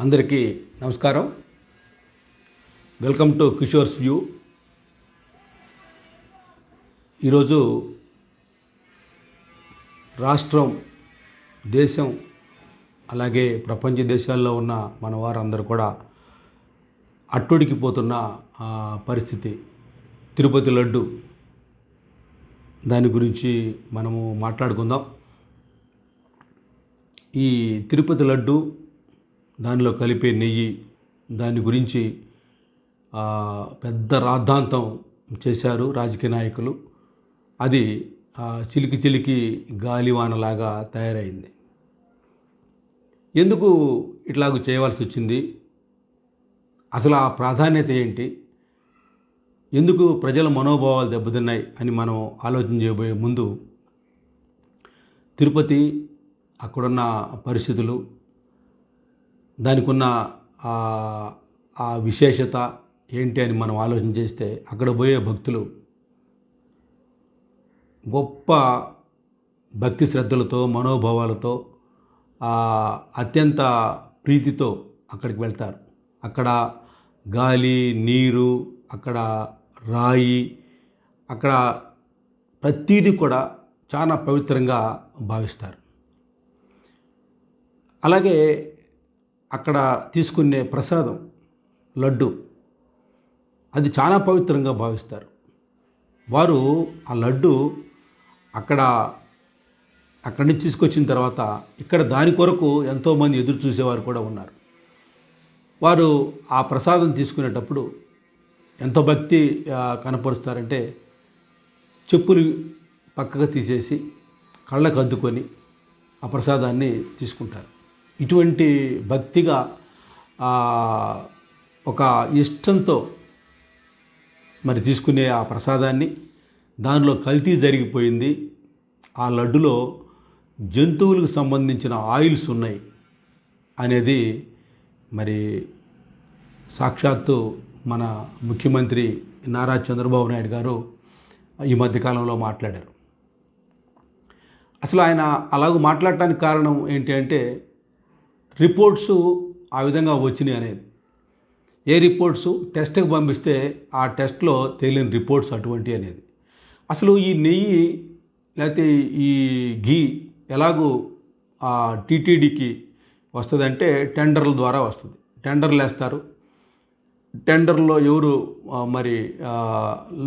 అందరికీ నమస్కారం. Welcome to Kishore's view. ఈరోజు రాష్ట్రం దేశం అలాగే ప్రపంచ దేశాల్లో ఉన్న మన వారందరూ కూడా అట్టుడికిపోతున్న ఆ, పరిస్థితి. తిరుపతి లడ్డు. దాని గురించి మనము మాట్లాడుకుందాం. ఈ తిరుపతి లడ్డు దానిలో కలిపే నెయ్యి దాని గురించి పెద్ద రాద్ధాంతం చేశారు రాజకీయ నాయకులు. అది చిలికి చిలికి గాలివానలాగా తయారైంది. ఎందుకు ఇట్లాగూ చేయవలసి వచ్చింది? అసలు ఆ ప్రాధాన్యత ఏంటి? ఎందుకు ప్రజల మనోభావాలు దెబ్బతిన్నాయి అని మనం ఆలోచన చేయబోయే ముందు తిరుపతి అక్కడున్న పరిస్థితులు దానికి ఉన్న ఆ- విశేషత ఏంటి అని మనం ఆలోచన చేస్తే అక్కడ పోయే భక్తులు గొప్ప భక్తి శ్రద్ధలతో మనోభావాలతో అత్యంత ప్రీతితో అక్కడికి వెళ్తారు. అక్కడ గాలి నీరు అక్కడ రాయి అక్కడ ప్రతీది కూడా చాలా పవిత్రంగా భావిస్తారు. అలాగే అక్కడ తీసుకునే ప్రసాదం లడ్డు. అది చాలా పవిత్రంగా భావిస్తారు. వారు ఆ లడ్డు అక్కడ అక్కడి నుంచి తీసుకొచ్చిన తర్వాత ఇక్కడ దాని కొరకు ఎంతోమంది ఎదురు చూసేవారు కూడా ఉన్నారు. వారు ఆ ప్రసాదం తీసుకునేటప్పుడు ఎంత భక్తి కనపరుస్తారంటే చెప్పులు పక్కకు తీసేసి కళ్ళకు అద్దుకొని ఆ ప్రసాదాన్ని తీసుకుంటారు. ఇటువంటి భక్తిగా ఒక ఇష్టంతో మరి తీసుకునే ఆ ప్రసాదాన్ని దానిలో కల్తీ జరిగిపోయింది. ఆ లడ్డులో జంతువులకు సంబంధించిన ఆయిల్స్ ఉన్నాయి అనేది మరి సాక్షాత్తు మన ముఖ్యమంత్రి నారా చంద్రబాబు నాయుడు గారు ఈ మధ్యకాలంలో మాట్లాడారు. అసలు ఆయన అలాగ మాట్లాడటానికి కారణం ఏంటి అంటే రిపోర్ట్స్ ఆ విధంగా వచ్చినాయి అనేది. ఏ రిపోర్ట్స్? టెస్ట్కి పంపిస్తే ఆ టెస్ట్లో తేలిన రిపోర్ట్స్ అటువంటి అనేది. అసలు ఈ నెయ్యి లేకపోతే ఈ ఘీ ఎలాగూ ఆ టీటీడీకి వస్తుందంటే టెండర్ల ద్వారా వస్తుంది. టెండర్లు వేస్తారు. టెండర్లో ఎవరు మరి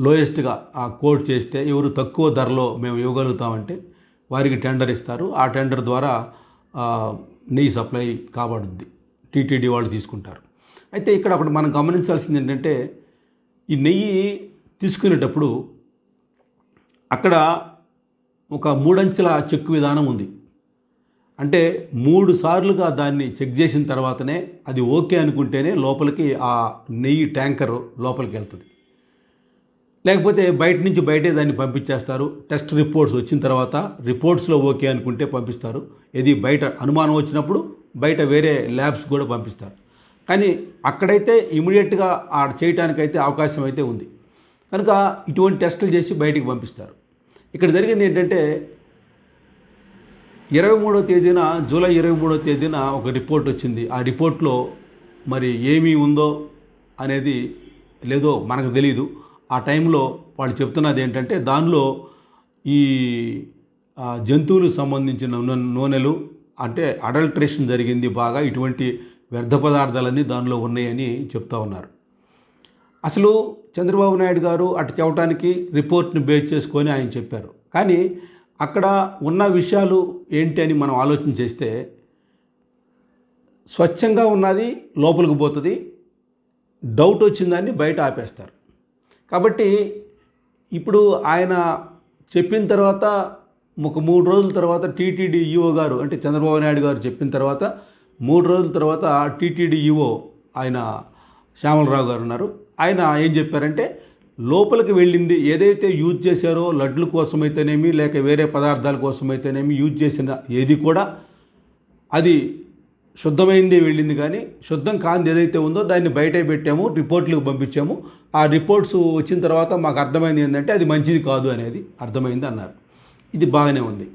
లోయెస్ట్గా ఆ కోడ్ చేస్తే ఎవరు తక్కువ ధరలో మేము ఇవ్వగలుగుతామంటే వారికి టెండర్ ఇస్తారు. ఆ టెండర్ ద్వారా నెయ్యి సప్లై కాబడుద్ది టీటీడీ వాళ్ళు తీసుకుంటారు. అయితే ఇక్కడ ఒకటి మనం గమనించాల్సింది ఏంటంటే ఈ నెయ్యి తీసుకునేటప్పుడు అక్కడ ఒక మూడంచెల చెక్కు విధానం ఉంది. అంటే మూడు సార్లుగా దాన్ని చెక్ చేసిన తర్వాతనే అది ఓకే అనుకుంటేనే లోపలికి ఆ నెయ్యి ట్యాంకర్ లోపలికి వెళ్తుంది. లేకపోతే బయట నుంచి బయటే దాన్ని పంపించేస్తారు. టెస్ట్ రిపోర్ట్స్ వచ్చిన తర్వాత రిపోర్ట్స్లో ఓకే అనుకుంటే పంపిస్తారు. ఇది బయట అనుమానం వచ్చినప్పుడు బయట వేరే ల్యాబ్స్ కూడా పంపిస్తారు. కానీ అక్కడైతే ఇమీడియట్గా ఆ చేయటానికైతే అవకాశం అయితే ఉంది. కనుక ఇటువంటి టెస్టులు చేసి బయటికి పంపిస్తారు. ఇక్కడ జరిగింది ఏంటంటే ఇరవై మూడో తేదీన జూలై ఇరవై మూడో తేదీన ఒక రిపోర్ట్ వచ్చింది. ఆ రిపోర్ట్లో మరి ఏమీ ఉందో అనేది లేదో మనకు తెలియదు ఆ టైంలో వాళ్ళు చెప్తున్నది ఏంటంటే దానిలో ఈ జంతువులకు సంబంధించిన నూనెలు అంటే అడల్ట్రేషన్ జరిగింది బాగా ఇటువంటి వ్యర్థ పదార్థాలన్నీ దానిలో ఉన్నాయని చెప్తా ఉన్నారు. అసలు చంద్రబాబు నాయుడు గారు అటు చెప్పడానికి రిపోర్ట్ని బేస్ చేసుకొని ఆయన చెప్పారు. కానీ అక్కడ ఉన్న విషయాలు ఏంటి అని మనం ఆలోచన చేస్తే స్వచ్ఛంగా ఉన్నది లోపలికి పోతుంది డౌట్ వచ్చిందాన్ని బయట ఆపేస్తారు. కాబట్టి ఇప్పుడు ఆయన చెప్పిన తర్వాత ఒక మూడు రోజుల తర్వాత టీటీడీ ఈఓ గారు అంటే చంద్రబాబు నాయుడు గారు చెప్పిన తర్వాత మూడు రోజుల తర్వాత టీటీడీ ఈఓ ఆయన శ్యామలరావు గారు ఉన్నారు. ఆయన ఏం చెప్పారంటే లోపలికి వెళ్ళింది ఏదైతే యూజ్ చేశారో లడ్ల కోసమైతేనేమి లేక వేరే పదార్థాల కోసమైతేనేమి యూజ్ చేసిన ఏది కూడా అది శుద్ధమైంది వెళ్ళింది కానీ శుద్ధం కాంది ఏదైతే ఉందో దాన్ని బయట పెట్టాము రిపోర్ట్లకు పంపించాము. ఆ రిపోర్ట్స్ వచ్చిన తర్వాత మాకు అర్థమైంది ఏంటంటే అది మంచిది కాదు అనేది అర్థమైంది అన్నారు. ఇది బాగానే ఉంది.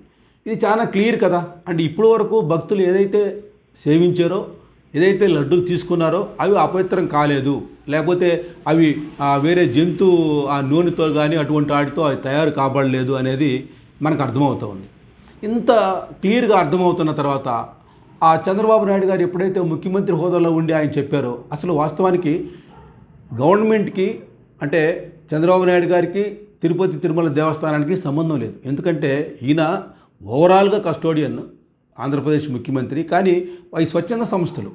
ఇది చాలా క్లియర్ కదా. అంటే ఇప్పటి వరకు భక్తులు ఏదైతే సేవించారో ఏదైతే లడ్డూలు తీసుకున్నారో అవి అపవిత్రం కాలేదు. లేకపోతే అవి వేరే జంతు ఆ నూనెతో కానీ అటువంటి వాటితో అవి తయారు కాబడలేదు అనేది మనకు అర్థమవుతూ ఉంది. ఇంత క్లియర్గా అర్థమవుతున్న తర్వాత ఆ చంద్రబాబు నాయుడు గారు ఎప్పుడైతే ముఖ్యమంత్రి హోదాలో ఉండి ఆయన చెప్పారో అసలు వాస్తవానికి గవర్నమెంట్కి అంటే చంద్రబాబు నాయుడు గారికి తిరుపతి తిరుమల దేవస్థానానికి సంబంధం లేదు. ఎందుకంటే ఈయన ఓవరాల్గా కస్టోడియన్ ఆంధ్రప్రదేశ్ ముఖ్యమంత్రి. కానీ అవి స్వచ్ఛంద సంస్థలు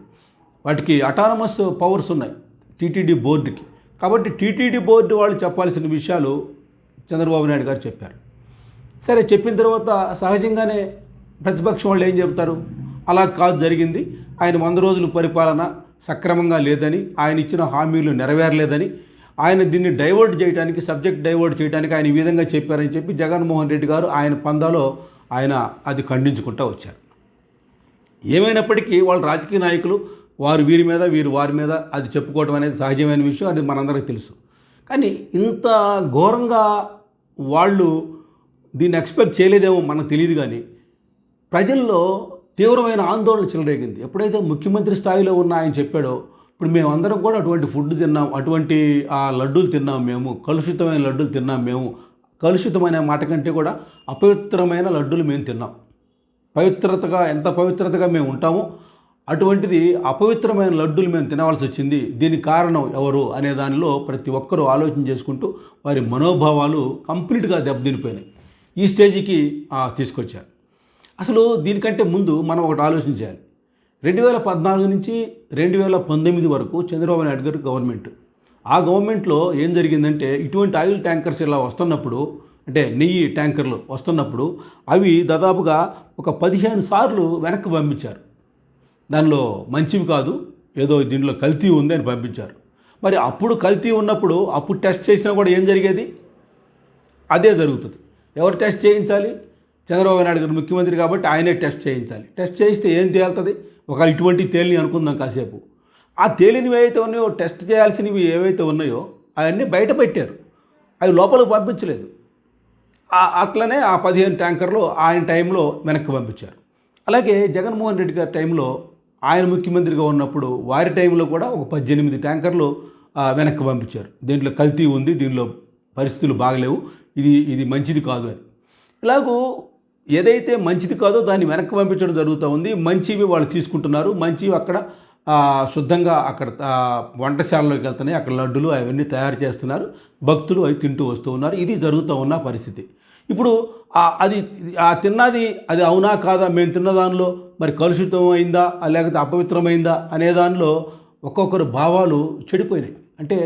వాటికి అటానమస్ పవర్స్ ఉన్నాయి టీటీడీ బోర్డుకి. కాబట్టి టీటీడీ బోర్డు వాళ్ళు చెప్పాల్సిన విషయాలు చంద్రబాబు నాయుడు గారు చెప్పారు. సరే చెప్పిన తర్వాత సహజంగానే ప్రతిపక్షం వాళ్ళు ఏం చెప్తారు అలా కాదు జరిగింది. ఆయన వంద రోజుల పరిపాలన సక్రమంగా లేదని ఆయన ఇచ్చిన హామీలు నెరవేరలేదని ఆయన దీన్ని డైవర్ట్ చేయడానికి సబ్జెక్ట్ డైవర్ట్ చేయడానికి ఆయన ఈ విధంగా చెప్పారని చెప్పి జగన్మోహన్ రెడ్డి గారు ఆయన పందాలో ఆయన అది ఖండించుకుంటూ వచ్చారు. ఏమైనప్పటికీ వాళ్ళ రాజకీయ నాయకులు వారు వీరి మీద వీరు వారి మీద అది చెప్పుకోవడం అనేది సహజమైన విషయం అది మనందరికీ తెలుసు. కానీ ఇంత ఘోరంగా వాళ్ళు దీన్ని ఎక్స్పెక్ట్ చేయలేదేమో మనకు తెలియదు కానీ ప్రజల్లో తీవ్రమైన ఆందోళన చెలరేగింది. ఎప్పుడైతే ముఖ్యమంత్రి స్థాయిలో ఉన్న ఆయన చెప్పాడో ఇప్పుడు మేమందరం కూడా అటువంటి ఫుడ్ తిన్నాం అటువంటి ఆ లడ్డూలు తిన్నాం మేము కలుషితమైన లడ్డూలు తిన్నాం మేము కలుషితమైన మాట కంటే కూడా అపవిత్రమైన లడ్డూలు మేము తిన్నాం. పవిత్రతగా ఎంత పవిత్రతగా మేము ఉంటామో అటువంటిది అపవిత్రమైన లడ్డూలు మేము తినవలసి వచ్చింది. దీనికి కారణం ఎవరు అనే దానిలో ప్రతి ఒక్కరూ ఆలోచన చేసుకుంటూ వారి మనోభావాలు కంప్లీట్గా దెబ్బతినిపోయినాయి. ఈ స్టేజికి తీసుకొచ్చారు. అసలు దీనికంటే ముందు మనం ఒకటి ఆలోచన చేయాలి రెండు వేల పద్నాలుగు నుంచి రెండు వేల పంతొమ్మిది వరకు చంద్రబాబు నాయుడు గారు గవర్నమెంట్. ఆ గవర్నమెంట్లో ఏం జరిగిందంటే ఇటువంటి ఆయిల్ ట్యాంకర్స్ ఇలా వస్తున్నప్పుడు అంటే నెయ్యి ట్యాంకర్లు వస్తున్నప్పుడు అవి దాదాపుగా ఒక పదిహేను సార్లు వెనక్కి పంపించారు. దానిలో మంచివి కాదు ఏదో దీంట్లో కల్తీ ఉంది అని పంపించారు. మరి అప్పుడు కల్తీ ఉన్నప్పుడు అప్పుడు టెస్ట్ చేసినా కూడా ఏం జరిగేది? అదే జరుగుతుంది. ఎవరు టెస్ట్ చేయించాలి? చంద్రబాబు నాయుడు గారు ముఖ్యమంత్రి కాబట్టి ఆయనే టెస్ట్ చేయించాలి. టెస్ట్ చేయిస్తే ఏం తేలుతుంది? ఒక ఇటువంటి తేలిని అనుకుందాం కాసేపు. ఆ తేలినవి ఏవైతే ఉన్నాయో టెస్ట్ చేయాల్సినవి ఏవైతే ఉన్నాయో అవన్నీ బయట పెట్టారు. అవి లోపలికి పంపించలేదు. ఆ- అట్లనే ఆ పదిహేను ట్యాంకర్లు ఆయన టైంలో వెనక్కి పంపించారు. అలాగే జగన్మోహన్ రెడ్డి గారి టైంలో ఆయన ముఖ్యమంత్రిగా ఉన్నప్పుడు వారి టైంలో కూడా ఒక పద్దెనిమిది ట్యాంకర్లు వెనక్కి పంపించారు. దీంట్లో కల్తీ ఉంది దీనిలో పరిస్థితులు బాగలేవు. ఇది ఇది మంచిది కాదు అని. ఇలాగూ ఏదైతే మంచిది కాదో దాన్ని వెనక్కి పంపించడం జరుగుతూ ఉంది. మంచివి వాళ్ళు తీసుకుంటున్నారు. మంచివి అక్కడ శుద్ధంగా అక్కడ వంటశాలలోకి వెళ్తున్నాయి. అక్కడ లడ్డులు అవన్నీ తయారు చేస్తున్నారు. భక్తులు అవి తింటూ వస్తూ ఉన్నారు. ఇది జరుగుతూ ఉన్న పరిస్థితి. ఇప్పుడు అది ఆ తిన్నది అది అవునా కాదా? మేము తిన్న దానిలో మరి కలుషితం అయిందా? లేకపోతే అపవిత్రమైందా? అనే దానిలో ఒక్కొక్కరు భావాలు చెడిపోయినాయి. అంటే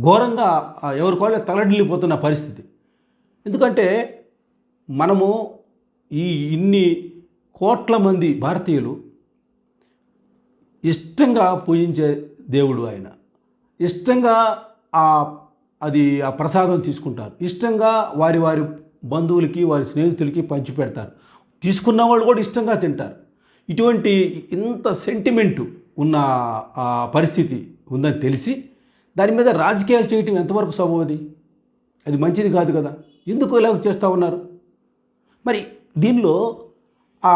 ఘోరంగా ఆ, ఎవరికోళ్ళే తలడిల్లిపోతున్న పరిస్థితి. ఎందుకంటే మనము ఈ ఇన్ని కోట్ల మంది భారతీయులు ఇష్టంగా పూజించే దేవుడు ఆయన. ఇష్టంగా ఆ అది ఆ ప్రసాదం తీసుకుంటారు. ఇష్టంగా వారి వారి బంధువులకి వారి స్నేహితులకి పంచిపెడతారు. తీసుకున్న వాళ్ళు కూడా ఇష్టంగా తింటారు. ఇటువంటి ఇంత సెంటిమెంటు ఉన్న ఆ పరిస్థితి ఉందని తెలిసి దాని మీద రాజకీయాలు చేయటం ఎంతవరకు సబబు అది? అది మంచిది కాదు కదా? ఎందుకు ఇలా చేస్తూ ఉన్నారు? మరి దీనిలో ఆ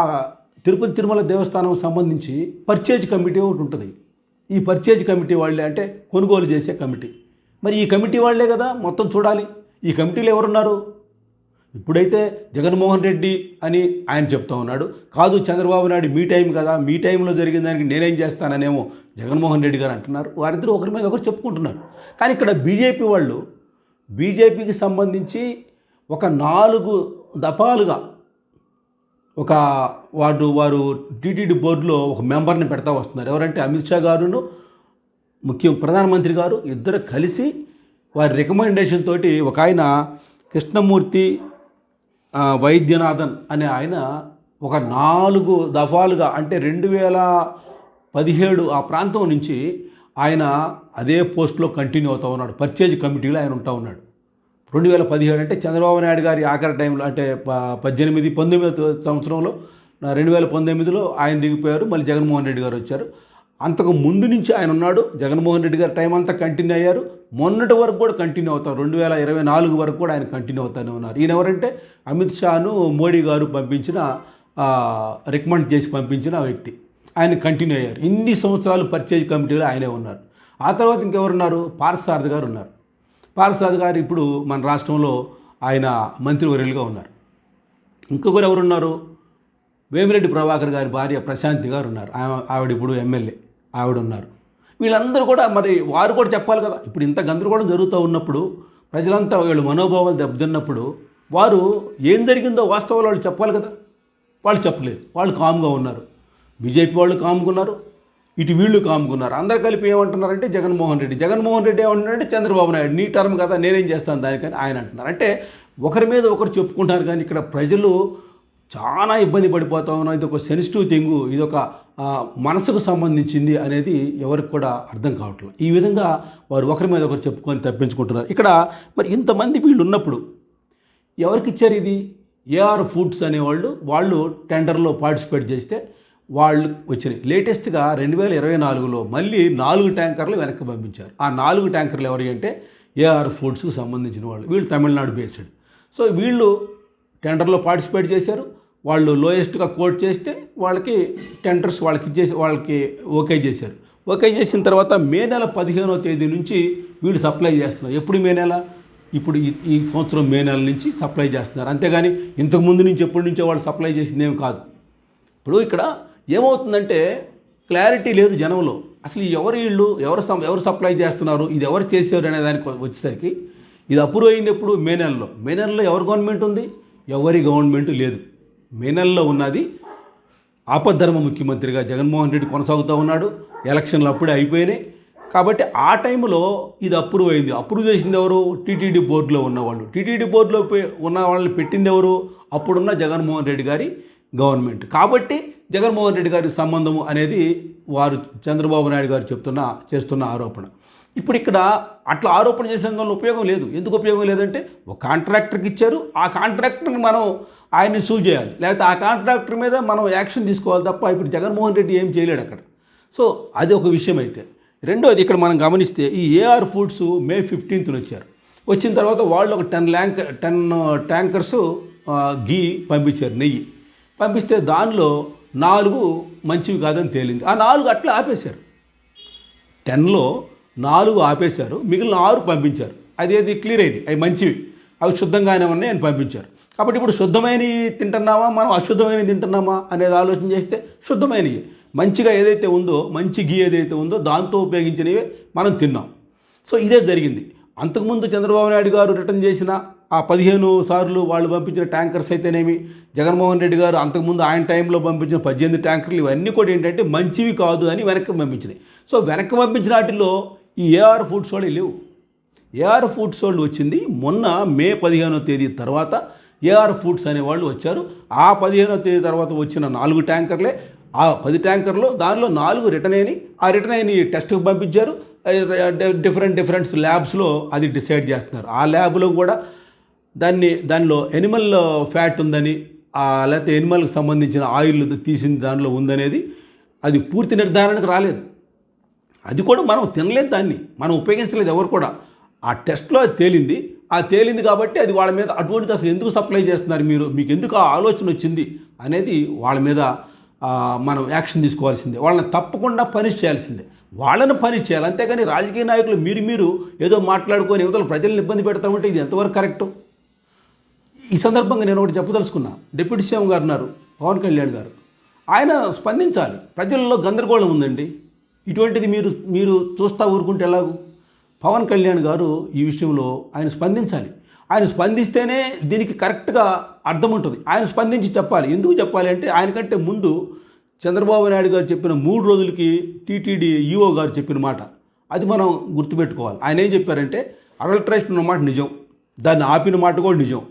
తిరుపతి తిరుమల దేవస్థానం సంబంధించి పర్చేజ్ కమిటీ ఒకటి ఉంటుంది. ఈ పర్చేజ్ కమిటీ వాళ్ళే అంటే కొనుగోలు చేసే కమిటీ మరి ఈ కమిటీ వాళ్ళే కదా మొత్తం చూడాలి. ఈ కమిటీలో ఎవరున్నారు? ఇప్పుడైతే జగన్మోహన్ రెడ్డి అని ఆయన చెప్తా ఉన్నాడు. కాదు చంద్రబాబు నాయుడు మీ టైం కదా మీ టైంలో జరిగిన దానికి నేనేం చేస్తాననేమో జగన్మోహన్ రెడ్డి గారు అంటున్నారు. వారిద్దరూ ఒకరి మీద ఒకరు చెప్పుకుంటున్నారు. కానీ ఇక్కడ బీజేపీ వాళ్ళు బీజేపీకి సంబంధించి ఒక నాలుగు దఫాలుగా ఒక వారు వారు టీటీడీ బోర్డులో ఒక మెంబర్ని పెడతా వస్తున్నారు. ఎవరంటే అమిత్ షా గారును ముఖ్యం ప్రధానమంత్రి గారు ఇద్దరు కలిసి వారి రికమెండేషన్ తోటి ఒక ఆయన కృష్ణమూర్తి వైద్యనాథన్ అనే ఆయన ఒక నాలుగు దఫాలుగా అంటే రెండు వేల పదిహేడు ఆ ప్రాంతం నుంచి ఆయన అదే పోస్ట్లో కంటిన్యూ అవుతూ ఉన్నాడు. పర్చేజ్ కమిటీలో ఆయన ఉంటా ఉన్నాడు. రెండు వేల పదిహేడు అంటే చంద్రబాబు నాయుడు గారి ఆఖరి టైంలో అంటే పద్దెనిమిది పంతొమ్మిది సంవత్సరంలో రెండు వేల పంతొమ్మిదిలో ఆయన దిగిపోయారు. మళ్ళీ జగన్మోహన్ రెడ్డి గారు వచ్చారు. అంతకు ముందు నుంచి ఆయన ఉన్నాడు. జగన్మోహన్ రెడ్డి గారు టైం అంతా కంటిన్యూ అయ్యారు. మొన్నటి వరకు కూడా కంటిన్యూ అవుతారు. రెండు వేల ఇరవై నాలుగు వరకు కూడా ఆయన కంటిన్యూ అవుతానే ఉన్నారు. ఈయన ఎవరంటే అమిత్ షాను మోడీ గారు పంపించిన రికమెండ్ చేసి పంపించిన వ్యక్తి. ఆయన కంటిన్యూ అయ్యారు. ఇన్ని సంవత్సరాలు పర్చేజ్ కమిటీలో ఆయనే ఉన్నారు. ఆ తర్వాత ఇంకెవరున్నారు? పార్థసారథి గారు ఉన్నారు. పార్థసారథి గారు ఇప్పుడు మన రాష్ట్రంలో ఆయన మంత్రివర్యులుగా ఉన్నారు. ఇంకొకరు ఎవరున్నారు? వేమిరెడ్డి ప్రభాకర్ గారి భార్య ప్రశాంతి గారు ఉన్నారు. ఆమె- ఆవిడ ఇప్పుడు ఎమ్మెల్యే ఆవిడ ఉన్నారు. వీళ్ళందరూ కూడా మరి వారు కూడా చెప్పాలి కదా. ఇప్పుడు ఇంత గందరగోళం జరుగుతూ ఉన్నప్పుడు ప్రజలంతా వీళ్ళు మనోభావాలు దెబ్బతిన్నప్పుడు వారు ఏం జరిగిందో వాస్తవాలు వాళ్ళు చెప్పాలి కదా. వాళ్ళు చెప్పలేదు. వాళ్ళు కామ్గా ఉన్నారు. బీజేపీ వాళ్ళు కామ్గున్నారు ఇటు వీళ్ళు కాముకున్నారు. అందరు కలిపి ఏమంటున్నారంటే జగన్మోహన్ రెడ్డి. జగన్మోహన్ రెడ్డి ఏమంటున్నారంటే చంద్రబాబు నాయుడు. నీ టర్మ్ కదా నేనేం చేస్తాను దానికని ఆయన అంటున్నారు. అంటే ఒకరి మీద ఒకరు చెప్పుకుంటారు కానీ ఇక్కడ ప్రజలు చాలా ఇబ్బంది పడిపోతా ఉన్నారు. ఇది ఒక సెన్సిటివ్ థింగ్ ఇది ఒక మనసుకు సంబంధించింది అనేది ఎవరికి కూడా అర్థం కావట్లేదు. ఈ విధంగా వారు ఒకరి మీద ఒకరు చెప్పుకొని తప్పించుకుంటున్నారు. ఇక్కడ మరి ఇంతమంది వీళ్ళు ఉన్నప్పుడు ఎవరికిచ్చారు ఇది? ఏఆర్ ఫుడ్స్ అనేవాళ్ళు వాళ్ళు టెండర్లో పార్టిసిపేట్ చేస్తే వాళ్ళు వచ్చినాయి. లేటెస్ట్గా రెండు వేల ఇరవై నాలుగులో మళ్ళీ నాలుగు ట్యాంకర్లు వెనక్కి పంపించారు. ఆ నాలుగు ట్యాంకర్లు ఎవరి అంటే ఏఆర్ ఫుడ్స్కి సంబంధించిన వాళ్ళు. వీళ్ళు తమిళనాడు బేస్డ్. సో వీళ్ళు టెండర్లో పార్టిసిపేట్ చేశారు. వాళ్ళు లోయెస్ట్గా కోట్ చేస్తే వాళ్ళకి టెండర్స్ వాళ్ళకి ఇచ్చేసి వాళ్ళకి ఓకే చేశారు. ఓకే చేసిన తర్వాత మే నెల పదిహేనవ తేదీ నుంచి వీళ్ళు సప్లై చేస్తున్నారు. ఎప్పుడు మే నెల? ఇప్పుడు ఈ సంవత్సరం మే నెల నుంచి సప్లై చేస్తున్నారు. అంతేగాని ఇంతకుముందు నుంచి ఎప్పటి నుంచో వాళ్ళు సప్లై చేసిందేమి కాదు. ఇప్పుడు ఇక్కడ ఏమవుతుందంటే క్లారిటీ లేదు జనంలో. అసలు ఎవరు వీళ్ళు ఎవరు ఎవరు సప్లై చేస్తున్నారు ఇది ఎవరు చేశారు అనే దానికి వచ్చేసరికి ఇది అప్రూవ్ అయింది ఎప్పుడు? మే నెలలో. మే నెలలో ఎవరు గవర్నమెంట్ ఉంది? ఎవరి గవర్నమెంట్ లేదు. మే నెలలో ఉన్నది ఆపద్ధర్మ ముఖ్యమంత్రిగా జగన్మోహన్ రెడ్డి కొనసాగుతూ ఉన్నాడు. ఎలక్షన్లు అప్పుడే అయిపోయినాయి. కాబట్టి ఆ టైంలో ఇది అప్రూవ్ అయింది. అప్రూవ్ చేసింది ఎవరు? టీటీడీ బోర్డులో ఉన్నవాళ్ళు. టీటీడీ బోర్డులో పె- ఉన్న వాళ్ళని పెట్టింది ఎవరు? అప్పుడున్న జగన్మోహన్ రెడ్డి గారి గవర్నమెంట్. కాబట్టి జగన్మోహన్ రెడ్డి గారి సంబంధము అనేది వారు చంద్రబాబు నాయుడు గారు చెప్తున్న చేస్తున్న ఆరోపణ. ఇప్పుడు ఇక్కడ అట్లా ఆరోపణ చేసిన వల్ల ఉపయోగం లేదు. ఎందుకు ఉపయోగం లేదంటే ఒక కాంట్రాక్టర్కి ఇచ్చారు. ఆ కాంట్రాక్టర్ని మనం ఆయన్ని సూ చేయాలి. లేకపోతే ఆ కాంట్రాక్టర్ మీద మనం యాక్షన్ తీసుకోవాలి తప్ప ఇప్పుడు జగన్మోహన్ రెడ్డి ఏం చేయలేడు అక్కడ. సో అది ఒక విషయం అయితే. రెండోది ఇక్కడ మనం గమనిస్తే ఈ ఏఆర్ ఫుడ్స్ మే ఫిఫ్టీన్త్న వచ్చారు. వచ్చిన తర్వాత వాళ్ళు ఒక టెన్ ల్యాంక్ టెన్ ట్యాంకర్స్ గీ పంపించారు నెయ్యి. పంపిస్తే దానిలో నాలుగు మంచివి కాదని తేలింది. ఆ నాలుగు అట్లా ఆపేశారు. టెన్లో నాలుగు ఆపేశారు. మిగిలిన ఆరు పంపించారు. అది క్లియర్ అయింది. అవి మంచివి. అవి శుద్ధంగానే ఉన్నాయి అని పంపించారు. కాబట్టి ఇప్పుడు శుద్ధమైనవి తింటున్నామా? మనం అశుద్ధమైనవి తింటున్నామా అనేది ఆలోచన చేస్తే శుద్ధమైనవి. మంచిగా ఏదైతే ఉందో మంచి గీ ఏదైతే ఉందో దాంతో ఉపయోగించినవి మనం తిన్నాం. సో ఇదే జరిగింది. అంతకుముందు చంద్రబాబు నాయుడు గారు రిటర్న్ చేసిన ఆ పదిహేను సార్లు వాళ్ళు పంపించిన ట్యాంకర్స్ అయితేనేమి జగన్మోహన్ రెడ్డి గారు అంతకుముందు ఆయన టైంలో పంపించిన పద్దెనిమిది ట్యాంకర్లు ఇవన్నీ కూడా ఏంటంటే మంచివి కాదు అని వెనక్కి పంపించినాయి. సో వెనక్కి పంపించిన వాటిల్లో ఈ ఏఆర్ ఫుడ్స్ వాళ్ళు లేవు. ఏఆర్ ఫుడ్స్ వాళ్ళు వచ్చింది మొన్న మే పదిహేనో తేదీ తర్వాత ఏఆర్ ఫుడ్స్ అనే వాళ్ళు వచ్చారు. ఆ పదిహేనో తేదీ తర్వాత వచ్చిన నాలుగు ట్యాంకర్లే ఆ పది ట్యాంకర్లు దానిలో నాలుగు రిటర్న్ అయినాయి. ఆ రిటర్న్ అయిన టెస్ట్కి పంపించారు. డిఫరెంట్ డిఫరెంట్ ల్యాబ్స్లో అది డిసైడ్ చేస్తున్నారు. ఆ ల్యాబ్లో కూడా దాన్ని దానిలో ఎనిమల్ ఫ్యాట్ ఉందని లేకపోతే ఎనిమల్కి సంబంధించిన ఆయిల్ తీసింది దానిలో ఉందనేది అది పూర్తి నిర్ధారణకు రాలేదు. అది కూడా మనం తినలేదు దాన్ని. మనం ఉపయోగించలేదు ఎవరు కూడా. ఆ టెస్ట్లో అది తేలింది. ఆ తేలింది కాబట్టి అది వాళ్ళ మీద అటువంటిది అసలు ఎందుకు సప్లై చేస్తున్నారు మీరు? మీకు ఎందుకు ఆ ఆలోచన వచ్చింది? అనేది వాళ్ళ మీద మనం యాక్షన్ తీసుకోవాల్సిందే. వాళ్ళని తప్పకుండా పనిష్ చేయాల్సిందే. వాళ్ళని పనిష్ చేయాలి. అంతేగాని రాజకీయ నాయకులు మీరు మీరు ఏదో మాట్లాడుకొని యువతలు ప్రజలను ఇబ్బంది పెడతామంటే ఇది ఎంతవరకు కరెక్టు ఈ సందర్భంగా నేను ఒకటి చెప్పదలుచుకున్నా. డిప్యూటీ సీఎం గారు ఉన్నారు పవన్ కళ్యాణ్ గారు. ఆయన స్పందించాలి. ప్రజల్లో గందరగోళం ఉందండి. ఇటువంటిది మీరు మీరు చూస్తా ఊరుకుంటే ఎలాగూ? పవన్ కళ్యాణ్ గారు ఈ విషయంలో ఆయన స్పందించాలి. ఆయన స్పందిస్తేనే దీనికి కరెక్ట్గా అర్థం ఉంటుంది. ఆయన స్పందించి చెప్పాలి. ఎందుకు చెప్పాలి అంటే ఆయనకంటే ముందు చంద్రబాబు నాయుడు గారు చెప్పిన మూడు రోజులకి టీటీడీ ఈఓ గారు చెప్పిన మాట. అది మనం గుర్తుపెట్టుకోవాలి. ఆయన ఏం చెప్పారంటే అడల్ట్రేషన్ ఉన్న మాట నిజం. దాన్ని ఆపిన మాట కూడా నిజం.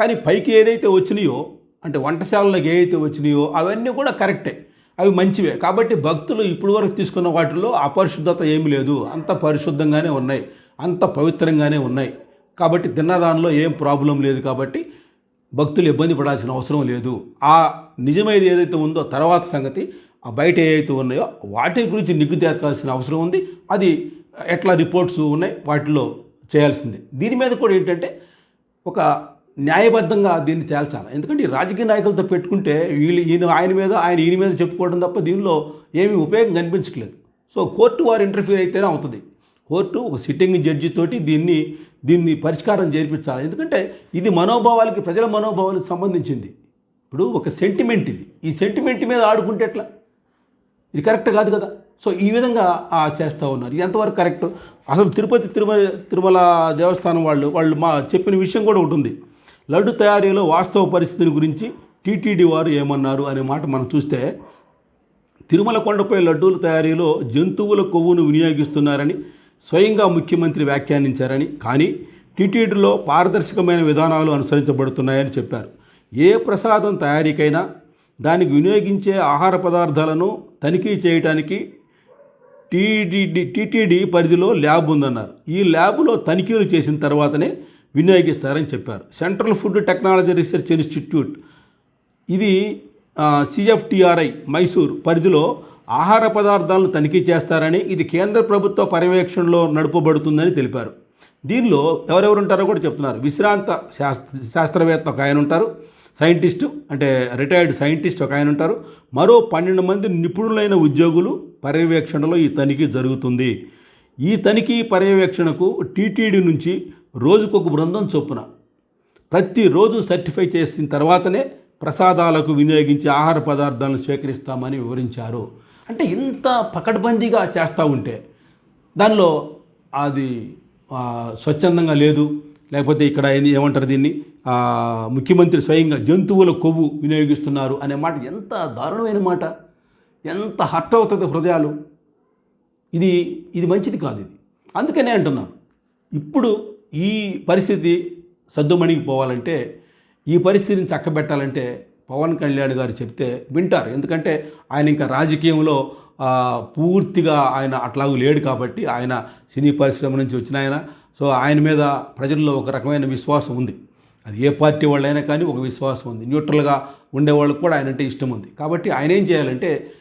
కానీ పైకి ఏదైతే వచ్చినాయో అంటే వంటశాలలోకి ఏవైతే వచ్చినాయో అవన్నీ కూడా కరెక్టే. అవి మంచివే. కాబట్టి భక్తులు ఇప్పుడు వరకు తీసుకున్న వాటిలో అపరిశుద్ధత ఏమీ లేదు. అంత పరిశుద్ధంగానే ఉన్నాయి. అంత పవిత్రంగానే ఉన్నాయి. కాబట్టి తిన్నదానిలో ఏం ప్రాబ్లం లేదు కాబట్టి భక్తులు ఇబ్బంది పడాల్సిన అవసరం లేదు. ఆ నిజమైనది ఏదైతే ఉందో తర్వాత సంగతి ఆ బయట ఏవైతే ఉన్నాయో వాటి గురించి నిగ్గు తేల్చాల్సిన అవసరం ఉంది. అది ఎట్లా రిపోర్ట్స్ ఉన్నాయి వాటిలో చేయాల్సిందే. దీని మీద కూడా ఏంటంటే ఒక న్యాయబద్ధంగా దీన్ని తేల్చాలి. ఎందుకంటే ఈ రాజకీయ నాయకులతో పెట్టుకుంటే వీళ్ళు ఈయన ఆయన మీద ఆయన ఈయన మీద చెప్పుకోవడం తప్ప దీనిలో ఏమీ ఉపయోగం కనిపించట్లేదు. సో కోర్టు వారు ఇంటర్ఫీర్ అయితేనే అవుతుంది. కోర్టు ఒక సిట్టింగ్ జడ్జి తోటి దీన్ని దీన్ని పరిష్కారం చేర్పించాలి. ఎందుకంటే ఇది మనోభావాలకి ప్రజల మనోభావాలకు సంబంధించింది. ఇప్పుడు ఒక సెంటిమెంట్ ఇది. ఈ సెంటిమెంట్ మీద ఆడుకుంటే ఎట్లా? ఇది కరెక్ట్ కాదు కదా? సో ఈ విధంగా చేస్తూ ఉన్నారు. ఇది ఎంతవరకు కరెక్ట్ అసలు తిరుపతి తిరుమల తిరుమల దేవస్థానం వాళ్ళు వాళ్ళు మా చెప్పిన విషయం కూడా ఉంటుంది లడ్డు తయారీలో వాస్తవ పరిస్థితిని గురించి టీటీడీ వారు ఏమన్నారు అనే మాట మనం చూస్తే తిరుమల కొండపై లడ్డూల తయారీలో జంతువుల కొవ్వును వినియోగిస్తున్నారని స్వయంగా ముఖ్యమంత్రి వ్యాఖ్యానించారని కానీ టీటీడీలో పారదర్శకమైన విధానాలు అనుసరించబడుతున్నాయని చెప్పారు. ఏ ప్రసాదం తయారీకైనా దానికి వినియోగించే ఆహార పదార్థాలను తనిఖీ చేయడానికి టీడీడీ టీటీడీ పరిధిలో ల్యాబ్ ఉందన్నారు. ఈ ల్యాబ్లో తనిఖీలు చేసిన తర్వాతనే వినియోగిస్తారని చెప్పారు. Central food technology research institute. ఇది సిఎఫ్టిఆర్ఐ మైసూర్ పరిధిలో ఆహార పదార్థాలను తనిఖీ చేస్తారని ఇది కేంద్ర ప్రభుత్వ పర్యవేక్షణలో నడుపబడుతుందని తెలిపారు. దీనిలో ఎవరెవరు ఉంటారో కూడా చెప్తున్నారు. విశ్రాంత శాస్త్ర శాస్త్రవేత్త ఒక ఆయన ఉంటారు. సైంటిస్టు అంటే రిటైర్డ్ సైంటిస్ట్ ఒక ఆయన ఉంటారు. మరో పన్నెండు మంది నిపుణులైన ఉద్యోగులు పర్యవేక్షణలో ఈ తనిఖీ జరుగుతుంది. ఈ తనిఖీ పర్యవేక్షణకు టీటీడీ నుంచి రోజుకొక బృందం చొప్పున ప్రతిరోజు సర్టిఫై చేసిన తర్వాతనే ప్రసాదాలకు వినియోగించే ఆహార పదార్థాలను స్వీకరిస్తామని వివరించారు. అంటే ఇంత పకడ్బందీగా చేస్తూ ఉంటే దానిలో అది స్వచ్ఛందంగా లేదు. లేకపోతే ఇక్కడ ఏంది ఏమంటారు దీన్ని? ముఖ్యమంత్రి స్వయంగా జంతువుల కొవ్వు వినియోగిస్తున్నారు అనే మాట ఎంత దారుణమైన మాట. ఎంత హర్ట్ అవుతుంది హృదయాలు. ఇది ఇది మంచిది కాదు ఇది. అందుకనే అంటున్నాను. ఇప్పుడు ఈ పరిస్థితి సద్దుమణిగిపోవాలంటే ఈ పరిస్థితిని చక్కబెట్టాలంటే పవన్ కళ్యాణ్ గారు చెప్తే వింటారు. ఎందుకంటే ఆయన ఇంకా రాజకీయంలో పూర్తిగా ఆయన అట్లాగూ లేడు కాబట్టి ఆయన సినీ పరిశ్రమ నుంచి వచ్చిన ఆయన. సో ఆయన మీద ప్రజల్లో ఒక రకమైన విశ్వాసం ఉంది. అది ఏ పార్టీ వాళ్ళైనా కానీ ఒక విశ్వాసం ఉంది. న్యూట్రల్గా ఉండే వాళ్ళకి కూడా ఆయన అంటే ఇష్టం ఉంది. కాబట్టి ఆయన ఏం చేయాలంటే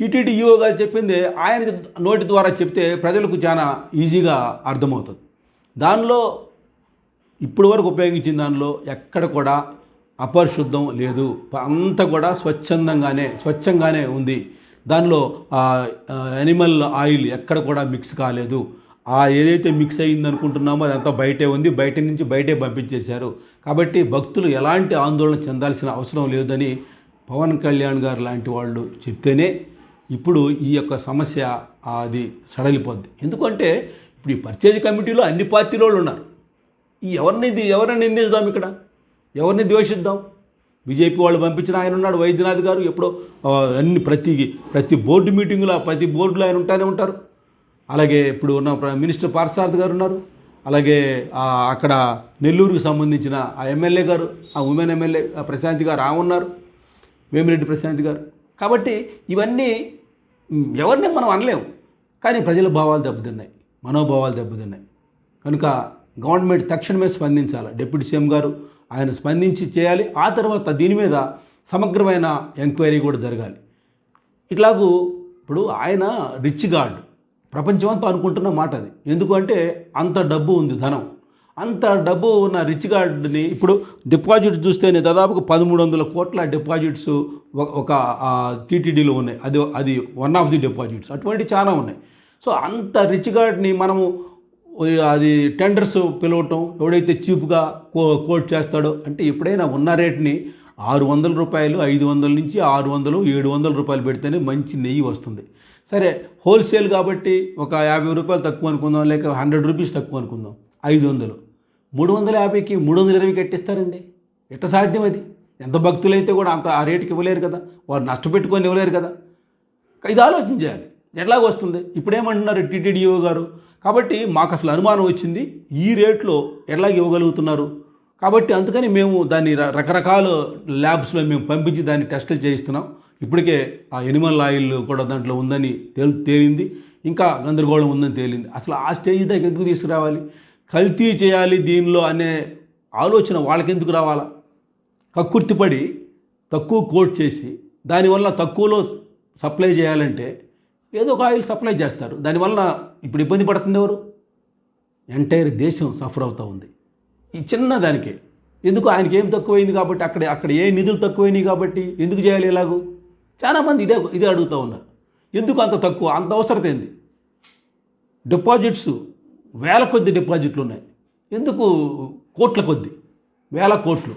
టీటీడీ ఈఓ గారు చెప్పింది ఆయన నోటి ద్వారా చెప్తే ప్రజలకు చాలా ఈజీగా అర్థమవుతుంది. దానిలో ఇప్పటి వరకు ఉపయోగించిన దానిలో ఎక్కడ కూడా అపరిశుద్ధం లేదు. అంతా కూడా స్వచ్ఛందంగానే స్వచ్ఛంగానే ఉంది. దానిలో యానిమల్ ఆయిల్ ఎక్కడ కూడా మిక్స్ కాలేదు. ఆ ఏదైతే మిక్స్ అయ్యింది అనుకుంటున్నామో అదంతా బయటే ఉంది. బయట నుంచి బయటే పంపించేశారు. కాబట్టి భక్తులు ఎలాంటి ఆందోళన చెందాల్సిన అవసరం లేదని పవన్ కళ్యాణ్ గారు లాంటి వాళ్ళు చెప్తేనే ఇప్పుడు ఈ యొక్క సమస్య అది సడలిపోద్ది. ఎందుకంటే ఇప్పుడు ఈ పర్చేజ్ కమిటీలో అన్ని పార్టీల వాళ్ళు ఉన్నారు. ఎవరిని ఇది ఎవరిని నిందిస్తాం ఇక్కడ? ఎవరిని ద్వేషిద్దాం? బీజేపీ వాళ్ళు పంపించిన ఆయన ఉన్నాడు వైద్యనాథ్ గారు ఎప్పుడో అన్ని ప్రతి ప్రతి బోర్డు మీటింగులో ప్రతి బోర్డులో ఆయన ఉంటానే ఉంటారు. అలాగే ఇప్పుడు ఉన్న మినిస్టర్ పార్సారథ్ గారు ఉన్నారు. అలాగే అక్కడ నెల్లూరుకు సంబంధించిన ఆ ఎమ్మెల్యే గారు ఆ ఉమెన్ ఎమ్మెల్యే ప్రశాంతి గారు ఆమె ఉన్నారు. వేమిరెడ్డి ప్రశాంతి గారు. కాబట్టి ఇవన్నీ ఎవరిని మనం అనలేము. కానీ ప్రజల భావాలు దెబ్బతిన్నాయి. మనోభావాలు దెబ్బతిన్నాయి. కనుక గవర్నమెంట్ తక్షణమే స్పందించాలి. డిప్యూటీ సీఎం గారు ఆయన స్పందించి చేయాలి. ఆ తర్వాత దీని మీద సమగ్రమైన ఎంక్వైరీ కూడా జరగాలి. ఇట్లాగూ ఇప్పుడు ఆయన రిచ్ గార్డ్ ప్రపంచమంతా అనుకుంటున్న మాట అది. ఎందుకంటే అంత డబ్బు ఉంది ధనం. అంత డబ్బు ఉన్న రిచ్ గార్డ్ని ఇప్పుడు డిపాజిట్ చూస్తేనే దాదాపుగా పదమూడు వందల కోట్ల డిపాజిట్స్ ఒక- ఒక టీటీడీలో ఉన్నాయి. అది అది వన్ ఆఫ్ ది డిపాజిట్స్ అటువంటి చాలా ఉన్నాయి. సో అంత రిచ్ గార్డ్ని మనము అది టెండర్స్ పిలవటం ఎవడైతే చీప్గా కో కోట్ చేస్తాడో అంటే ఎప్పుడైనా ఉన్న రేట్ని ఆరు వందల రూపాయలు ఐదు వందల నుంచి ఆరు వందలు ఏడు వందల రూపాయలు పెడితేనే మంచి నెయ్యి వస్తుంది. సరే హోల్సేల్ కాబట్టి ఒక యాభై రూపాయలు తక్కువ అనుకుందాం లేక హండ్రెడ్ రూపీస్ తక్కువ అనుకుందాం ఐదు వందలు. మూడు వందల యాభైకి మూడు వందల ఇరవై కట్టిస్తారండి. ఎట్ట సాధ్యం అది? ఎంత భక్తులైతే కూడా అంత ఆ రేటుకి ఇవ్వలేరు కదా వారు నష్టపెట్టుకొని ఇవ్వలేరు కదా. ఇది ఆలోచన చేయాలి. ఎట్లాగ వస్తుంది. ఇప్పుడేమంటున్నారు టీటీడీఓ గారు? కాబట్టి మాకు అసలు అనుమానం వచ్చింది. ఈ రేట్లో ఎట్లాగ ఇవ్వగలుగుతున్నారు? కాబట్టి అందుకని మేము దాన్ని రకరకాల ల్యాబ్స్లో మేము పంపించి దాన్ని టెస్టులు చేయిస్తున్నాం. ఇప్పటికే ఆ ఎనిమల్ ఆయిల్ కూడా దాంట్లో ఉందని తేల్ తేలింది. ఇంకా గందరగోళం ఉందని తేలింది. అసలు ఆ స్టేజ్ దగ్గర ఎందుకు తీసుకురావాలి? కల్తీ చేయాలి దీనిలో అనే ఆలోచన వాళ్ళకెందుకు రావాలా? కక్కుర్తిపడి తక్కువ కోట్ చేసి దానివల్ల తక్కువలో సప్లై చేయాలంటే ఏదో ఒక ఆయిల్ సప్లై చేస్తారు. దానివల్ల ఇప్పుడు ఇబ్బంది పడుతుంది ఎవరు? ఎంటైర్ దేశం సఫర్ అవుతూ ఉంది. ఈ చిన్న దానికే. ఎందుకు ఆయనకి ఏం తక్కువైంది కాబట్టి అక్కడ అక్కడ ఏ నిధులు తక్కువైనాయి కాబట్టి ఎందుకు చేయాలి ఇలాగూ చాలామంది ఇదే ఇదే అడుగుతూ ఉన్నారు. ఎందుకు అంత తక్కువ? అంత అవసరత ఏంది? డిపాజిట్స్ వేల కొద్ది డిపాజిట్లు ఉన్నాయి. ఎందుకు కోట్ల కొద్ది? వేల కోట్లు.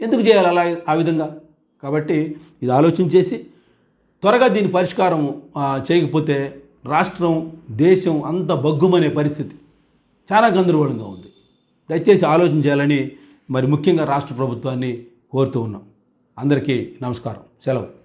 ఎందుకు చేయాలి అలా ఆ విధంగా? కాబట్టి ఇది ఆలోచించేసి త్వరగా దీని పరిష్కారం చేయకపోతే రాష్ట్రం దేశం అంత బగ్గుమనే పరిస్థితి. చాలా గందరగోళంగా ఉంది. దయచేసి ఆలోచన చేయాలని మరి ముఖ్యంగా రాష్ట్ర ప్రభుత్వాన్ని కోరుతూ ఉన్నాం. అందరికీ నమస్కారం. సెలవు.